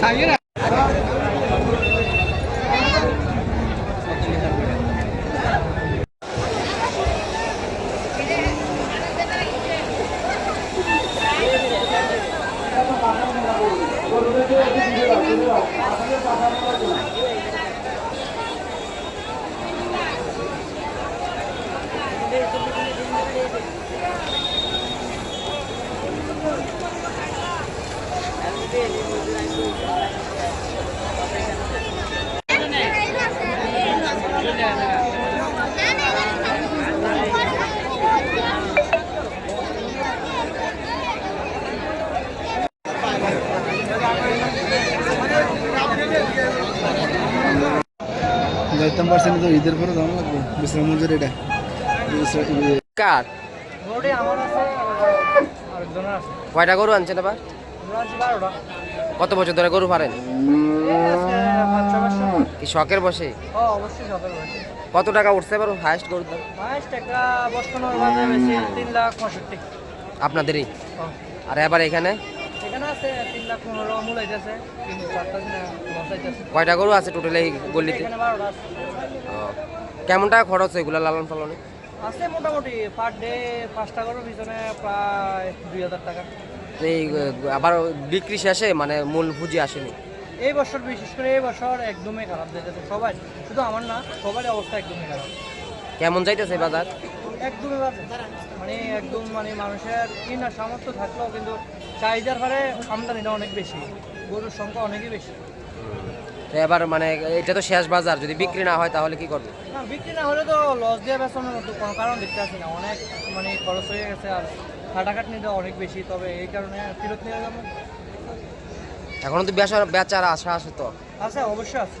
Sayur যাইতাম পারছি না তো ঈদের পরে দাম লাগবে। বিশ্রাম মজুর এটা। কার? গরুটি আমার আছে আরেকজনের আছে। কয়টা গরু আনছেন আবার? কত বছর ধরে গরু বছর কি শখের বসে? কত টাকা উঠছে পারো হাইস্ট গরুর দাম? আপনাদেরই? আর এবার এখানে? কয়টা গরু আছে টোটাল এই গল্লিতে। কেমন টাকা খরচ এগুলো লালন পালনে? আছে মোটামুটি পার ডে পাঁচটা গরুর পিছনে প্রায় দুই হাজার টাকা। এই আবার বিক্রি শেষে মানে মূল পুঁজি আসেনি। এই বছর বিশেষ করে এই বছর একদমই খারাপ যেতেছে সবাই শুধু আমার না সবারই অবস্থা একদমই খারাপ। কেমন যাইতেছে বাজার? একদমই মানে একদম মানে মানুষের কিনার সামর্থ্য থাকলেও কিন্তু চাহিদার হারে আমদানিটা অনেক বেশি। গরুর সংখ্যা অনেকই বেশি। তো এবার মানে এটা তো শেষ বাজার। যদি বিক্রি না হয় তাহলে কি করবে? না বিক্রি না হলে তো লস দিয়ে বেচানোর মতো কোনো কারণ দেখতে আসি না। অনেক মানে খরচ হয়ে গেছে আর খাটাখাটনিটা অনেক বেশি তবে এই কারণে ফেরত নিয়ে যাব। এখনও তো বেচা বেচার আশা আছে তো? আছে অবশ্যই আছে।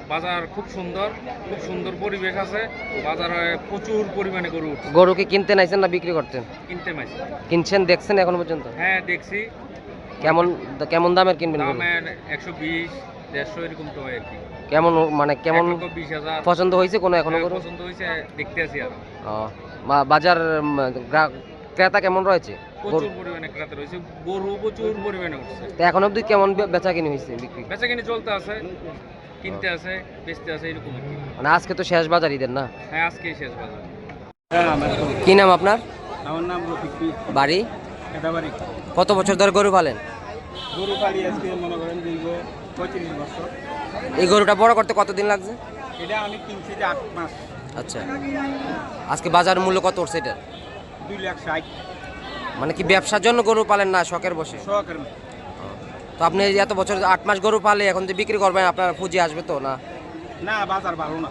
বাজার খুব সুন্দর খুব সুন্দর পরিবেশ আছে। বাজারে প্রচুর পরিমাণে গরু। গরু কি কিনতে নাইছেন না বিক্রি করতেন? কিনতে মাইছে কিনছেন দেখছেন এখন পর্যন্ত? হ্যাঁ দেখছি। কেমন কেমন দামের কিনবেন? দামের একশো বিশ দেড়শো এরকম তো হয় আর কি। কেমন মানে কেমন পছন্দ হয়েছে কোনো এখনও হ্যাঁ, গরু? পছন্দ হয়েছে দেখতে আছি আর। বাজার ক্রেতা কেমন রয়েছে? গরু? প্রচুর পরিমাণে ক্রেতা রয়েছে গরু প্রচুর পরিমাণে উঠছে। তো এখন অবধি কেমন বেচা কিনে হয়েছে বিক্রি? বেচা কিনে চলতে আছে। কিনতে আছে বেচতে আছে এরকম মানে আজকে তো শেষ বাজার ঈদের না? হ্যাঁ আজকেই শেষ বাজার। কি নাম আপনার? আমার নাম রফিক বাড়ি? কত বছর ধরে গরু পালেন? গরু পালি আজকে মনে করেন দীর্ঘ পঁয়ত্রিশ বছর। এই গরুটা বড় করতে কতদিন লাগছে? এটা আমি কিনছি যে আট মাস। আচ্ছা। আজকে বাজার মূল্য কত উঠছে এটা দুই লাখ ষাট। মানে কি ব্যবসার জন্য গরু পালেন না শখের বসে? সহকারে তো আপনি এই এত বছর আট মাস গরু পালে এখন যে বিক্রি করবেন আপনার পুঁজি আসবে তো না? না বাজার ভালো না।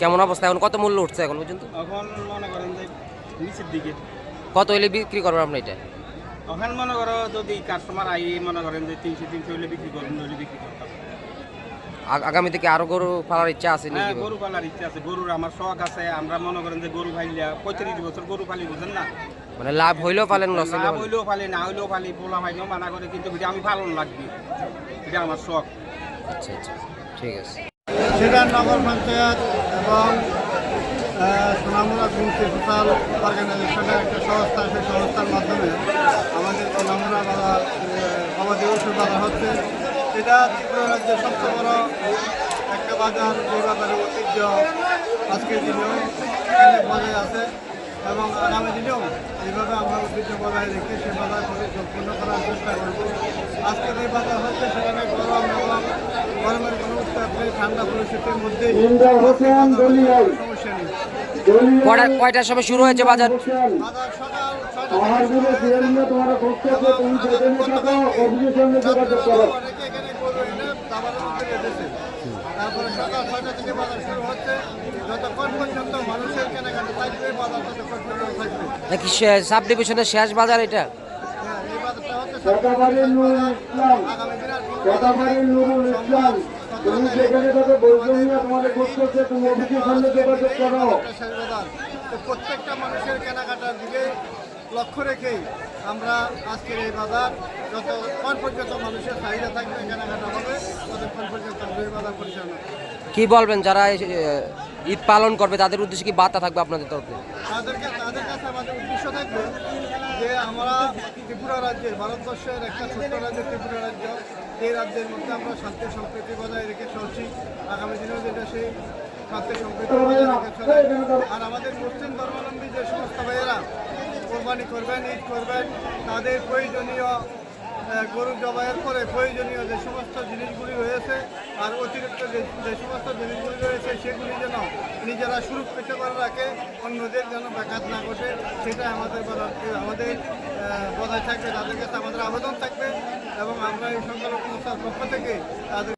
কেমন অবস্থা? এখন কত মূল্য উঠছে এখন পর্যন্ত? এখন মনে করেন যে নিচের দিকে। কত হইলে বিক্রি করবেন আপনি এটা? এখন মনে করো যদি কাস্টমার আই মনে করেন যে তিনশো তিনশো হলে বিক্রি করবেন নইলে বিক্রি করতাম। আগামী থেকে আরও গরু পালার ইচ্ছা আছে হ্যাঁ নাকি গরু পালার ইচ্ছা আছে গরুর আমার শখ আছে। আমরা মনে করেন যে গরু পাইলে পঁয়ত্রিশ বছর গরু পালি বুঝেন না? মানে লাভ হইলেও পালেন লস লাভ হইলেও। হইলেও পালি না হইলেও পালি পোলা ভাইও মানা করে কিন্তু এটা আমি পালন লাগবে। এটা আমার শখ। আচ্ছা আচ্ছা ঠিক আছে। সেটা নগর পঞ্চায়েত এবং সোনামুড়া গ্রুপ সোশ্যাল অর্গানাইজেশনের একটা সংস্থা সেই সংস্থার মাধ্যমে আমাদের সোনামুড়া বাজার গবাদি ওষুধ বাজার হচ্ছে। এটা ত্রিপুরা রাজ্যের সবচেয়ে বড় একটা বাজার যে বাজারের ঐতিহ্য আজকের দিনেও এখানে বজায় আছে। এবং আগামী দিনেও এইভাবে আমরা ঐতিহ্য বজায় রেখে সে বাজার সম্পূর্ণ করার চেষ্টা করব। আজকের এই বাজার হচ্ছে সেখানে গরম এবং গরমের কোনো উত্তাপ নেই ঠান্ডা পরিস্থিতির মধ্যে সমস্যা নেই। কয়টার সময় শুরু হয়েছে বাজার? বাজার সকাল ছয়টা তারপরে সকাল ছয়টা থেকে বাজার শুরু হচ্ছে। যতক্ষণ পর্যন্ত মানুষের কেনাকাটা থাকবে বাজার ততক্ষণ পর্যন্ত থাকবে। নাকি সাব ডিভিশনের শেষ বাজার এটা? হ্যাঁ, প্রত্যেকটা মানুষের কেনাকাটার দিকে লক্ষ্য রেখেই আমরা আজকের এই বাজার যতক্ষণ পর্যন্ত মানুষের চাহিদা থাকবে কেনাকাটা হবে ততক্ষণ পর্যন্ত আমরা এই বাজার পরিচালনা। কি বলবেন যারা এই, ঈদ পালন করবে তাদের উদ্দেশ্যে কি বার্তা থাকবে আপনাদের তরফে? তাদেরকে তাদের কাছে আমাদের উদ্দেশ্য থাকবে যে আমরা ত্রিপুরা রাজ্যের ভারতবর্ষের একটা ছোট্ট রাজ্য ত্রিপুরা রাজ্য। এই রাজ্যের মধ্যে আমরা শান্তি সম্প্রীতি বজায় রেখে চলছি। আগামী দিনেও যেটা সেই শান্তি সম্প্রীতি বজায় রেখে চলে। আর আমাদের মুসলিম ধর্মাবলম্বী যে সমস্ত ভাইয়েরা কোরবানি করবেন, ঈদ করবেন, তাদের প্রয়োজনীয় গরু জবাইয়ের পরে প্রয়োজনীয় যে সমস্ত জিনিসগুলি রয়েছে আর অতিরিক্ত যে যে সমস্ত জিনিসগুলি রয়েছে সেগুলি যেন নিজেরা সুরক্ষিত করে রাখে, অন্যদের যেন ব্যাঘাত না ঘটে সেটা আমাদের আমাদের বজায় থাকবে, তাদের কাছে আমাদের আবেদন থাকবে এবং আমরা এই সংখ্যালঘু সংস্থার পক্ষ থেকে তাদের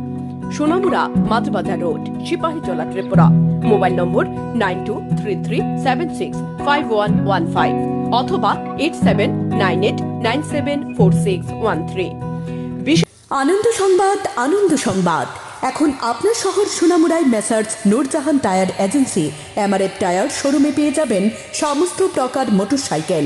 Sonamura Majhbazar road Sepahijala Tripura. Mobile number nine two three three seven six five one one five অথবা eight seven nine eight nine seven four six one three. Ananda Sangbad Ananda Sangbad. এখন আপনার শহর সোনামুড়ায় Messrs Noorjahan tyre agency MRF tyre শোরুমে পেয়ে যাবেন সমস্ত প্রকার motorcycle.